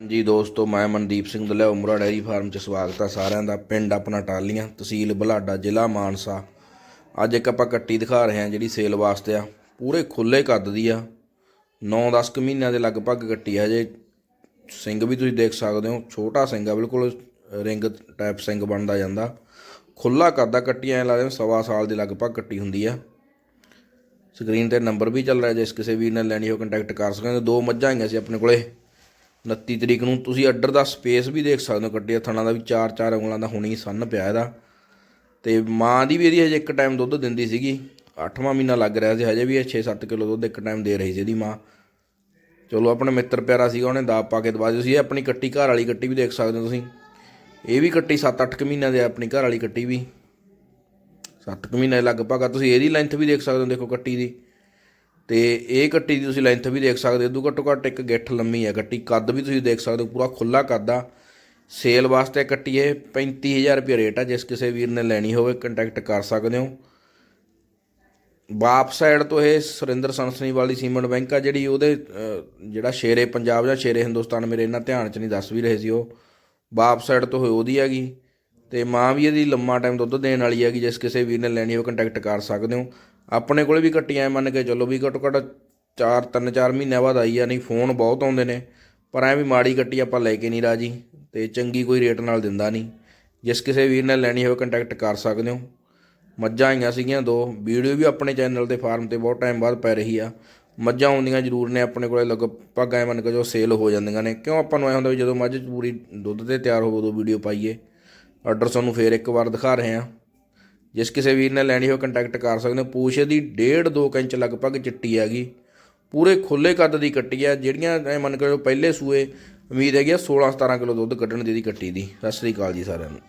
ਜੀ ਦੋਸਤੋ, ਮੈਂ ਮਨਦੀਪ ਸਿੰਘ ਦਲਿਆ, ਉਮਰਾ ਡੈਰੀ ਫਾਰਮ 'ਚ ਸਵਾਗਤ ਆ ਸਾਰਿਆਂ ਦਾ। ਪਿੰਡ ਆਪਣਾ ਟਾਲੀਆਂ, ਤਹਿਸੀਲ ਬੁਲਾਡਾ, ਜ਼ਿਲ੍ਹਾ ਮਾਨਸਾ। ਅੱਜ ਇੱਕ ਆਪਾਂ ਕੱਟੀ ਦਿਖਾ ਰਹੇ ਹਾਂ ਜਿਹੜੀ ਸੇਲ ਵਾਸਤੇ ਆ। ਪੂਰੇ ਖੁੱਲੇ ਕੱਦ ਦੀ ਆ। 9-10 ਕੁ ਮਹੀਨਿਆਂ ਦੇ ਲਗਭਗ ਕੱਟੀ ਆ ਜੇ ਸਿੰਘ ਵੀ ਤੁਸੀਂ ਦੇਖ ਸਕਦੇ ਹੋ, ਛੋਟਾ ਸਿੰਘ ਆ, ਬਿਲਕੁਲ ਰਿੰਗ ਟਾਈਪ ਸਿੰਘ ਬਣਦਾ ਜਾਂਦਾ। ਖੁੱਲਾ ਕੱਦ ਆ, ਕੱਟੀ ਐ ਲੱਗਦਾ ਸਵਾ ਸਾਲ ਦੇ ਲਗਭਗ ਕੱਟੀ ਹੁੰਦੀ ਆ। ਸਕਰੀਨ ਤੇ ਨੰਬਰ ਵੀ ਚੱਲ ਰਿਹਾ, ਜੇ ਕਿਸੇ ਵੀਰ ਨੇ ਲੈਣੀ ਹੋ ਕੰਟੈਕਟ ਕਰ ਸਕਦੇ ਹੋ। ਦੋ ਮੱਝਾਂ ਆਈਆਂ ਸੀ ਆਪਣੇ ਕੋਲੇ। 29 ਤਰੀਕ ਨੂੰ ਤੁਸੀਂ ਆਰਡਰ ਦਾ ਸਪੇਸ ਵੀ ਦੇਖ ਸਕਦੇ ਹੋ ਕੱਟਿਆ ਥਣਾ ਦਾ ਵੀ 4-4 ਉਂਗਲਾਂ ਦਾ ਹੁਣੀ ਸੰਨ ਪਿਆ ਇਹਦਾ। ਤੇ ਮਾਂ ਦੀ ਵੀ ਇਹਦੀ ਹਜੇ ਇੱਕ ਟਾਈਮ ਦੁੱਧ ਦਿੰਦੀ ਸੀਗੀ। 8ਵਾਂ ਮਹੀਨਾ ਲੱਗ ਰਿਹਾ ਸੀ, ਹਜੇ ਵੀ ਇਹ 6-7 ਕਿਲੋ ਦੁੱਧ ਇੱਕ ਟਾਈਮ ਦੇ ਰਹੀ ਸੀ ਇਹਦੀ ਮਾਂ। ਚਲੋ ਆਪਣੇ ਮਿੱਤਰ ਪਿਆਰਾ ਸੀਗਾ, ਉਹਨੇ ਦਾਬ ਪਾ ਕੇ ਦਵਾ ਦਿੱਤੀ ਇਹ ਆਪਣੀ ਕੱਟੀ, ਘਰ ਵਾਲੀ ਕੱਟੀ ਵੀ ਦੇਖ ਸਕਦੇ ਹੋ ਤੁਸੀਂ। ਇਹ ਵੀ ਕੱਟੀ 7-8 ਕੁ ਮਹੀਨਿਆਂ ਦੇ ਆਪਣੀ ਘਰ ਵਾਲੀ ਕੱਟੀ ਵੀ। 7 ਕੁ ਮਹੀਨੇ ਲਗਭਗ ਆ, ਤੁਸੀਂ ਇਹਦੀ ਲੈਂਥ ਵੀ ਦੇਖ ਸਕਦੇ ਹੋ, ਦੇਖੋ ਕੱਟੀ ਦੀ। ਤੇ ਇਹ ਕੱਟੀ ਦੀ ਤੁਸੀਂ ਲੈਂਥ ਵੀ ਦੇਖ ਸਕਦੇ ਹੋ ਦੂ ਘੱਟੋ ਘੱਟ ਇੱਕ ਗਿੱਠ ਲੰਮੀ ਹੈ ਕੱਟੀ ਕੱਦ ਵੀ ਤੁਸੀਂ ਦੇਖ ਸਕਦੇ ਹੋ, ਪੂਰਾ ਖੁੱਲਾ ਕੱਦ ਆ। ਸੇਲ ਵਾਸਤੇ ਕੱਟੀ ਇਹ 35000 ਰੁਪਏ ਰੇਟ ਆ, ਜਿਸ ਕਿਸੇ ਵੀਰ ਨੇ ਲੈਣੀ ਹੋਵੇ ਕੰਟੈਕਟ ਕਰ ਸਕਦੇ ਹੋ। ਬਾਪ ਸਾਈਡ ਤੋਂ ਇਹ ਸੁਰਿੰਦਰ ਸੰਸਨੀ ਵਾਲੀ ਸੀਮੈਂਟ ਬੈਂਕ ਆ, ਜਿਹੜੀ ਉਹਦੇ ਜਿਹੜਾ ਸ਼ੇਰੇ ਪੰਜਾਬ ਜਾਂ ਸ਼ੇਰੇ ਹਿੰਦੁਸਤਾਨ, ਮੇਰੇ ਇਹਨਾਂ ਧਿਆਨ ਚ ਨਹੀਂ, ਦੱਸ ਵੀ ਰਹੇ ਸੀ ਉਹ। ਬਾਪ ਸਾਈਡ ਤੋਂ ਹੋਏ ਉਹਦੀ ਹੈਗੀ, ਤੇ ਮਾਂ ਵੀ ਇਹਦੀ ਲੰਮਾ ਟਾਈਮ ਦੁੱਧ ਦੇਣ ਵਾਲੀ ਹੈਗੀ, ਜਿਸ ਕਿਸੇ ਵੀਰ ਨੇ ਲੈਣੀ ਹੋਵੇ ਕੰਟੈਕਟ ਕਰ ਸਕਦੇ ਹੋ। ਆਪਣੇ ਕੋਲੇ ਵੀ ਕੱਟੀਆਂ ਮੰਨ ਕੇ ਚੱਲੋ ਵੀ ਘੱਟੋ ਘੱਟ 4 3 4 ਮਹੀਨਿਆਂ ਬਾਅਦ ਆਈ ਆ, ਨਹੀਂ ਫੋਨ ਬਹੁਤ ਆਉਂਦੇ ਨੇ, ਪਰ ਐ ਵੀ ਮਾੜੀ ਕੱਟੀ ਆਪਾਂ ਲੈ ਕੇ ਨਹੀਂ ਰਾਜੀ ਤੇ ਚੰਗੀ ਕੋਈ ਰੇਟ ਨਾਲ ਦਿੰਦਾ ਨਹੀਂ। ਜਿਸ ਕਿਸੇ ਵੀਰ ਨੇ ਲੈਣੀ ਹੋਵੇ ਕੰਟੈਕਟ ਕਰ ਸਕਦੇ ਹੋ। ਮੱਝਾਂ ਆਈਆਂ ਸੀਗੀਆਂ ਦੋ, ਵੀਡੀਓ ਵੀ ਆਪਣੇ ਚੈਨਲ ਤੇ ਫਾਰਮ ਤੇ ਬਹੁਤ ਟਾਈਮ ਬਾਅਦ ਪੈ ਰਹੀ ਆ। ਮੱਝਾਂ ਆਉਂਦੀਆਂ ਜ਼ਰੂਰ ਨੇ ਆਪਣੇ ਕੋਲੇ, ਲਗਭਗ ਐ ਮੰਨ ਕੇ ਜੋ ਸੇਲ ਹੋ ਜਾਂਦੀਆਂ ਨੇ। ਕਿਉਂ ਆਪਾਂ ਨੂੰ ਐ ਹੁੰਦਾ ਵੀ ਜਦੋਂ ਮੱਝ ਪੂਰੀ ਦੁੱਧ ਤੇ ਤਿਆਰ ਹੋਵੇ ਉਦੋਂ ਵੀਡੀਓ ਪਾਈਏ। ਆਰਡਰ ਤੁਹਾਨੂੰ ਫੇਰ ਇੱਕ ਵਾਰ ਦਿਖਾ ਰਹੇ ਹਾਂ। ਜਿਸ ਕਿਸੇ ਵੀਰ ਨੇ ਲੈਣੀ ਹੋ ਕੰਟੈਕਟ ਕਰ ਸਕਦੇ ਹੋ। ਪੂਛ ਦੀ 1.5 2 ਇੰਚ ਲਗਭਗ ਚਿੱਟੀ ਹੈਗੀ। ਪੂਰੇ ਖੁੱਲੇ ਕੱਦ ਦੀ ਕੱਟੀ ਹੈ। ਜਿਹੜੀਆਂ ਐ ਮੰਨ ਕੇ ਪਹਿਲੇ ਸੂਏ, ਉਮੀਦ ਹੈਗੀ ਆ 16 17 ਕਿਲੋ ਦੁੱਧ ਕੱਢਣ ਦੀ ਇਹਦੀ ਕੱਟੀ ਦੀ। ਸਤਿ ਸ੍ਰੀ ਅਕਾਲ ਜੀ ਸਾਰਿਆਂ ਨੂੰ।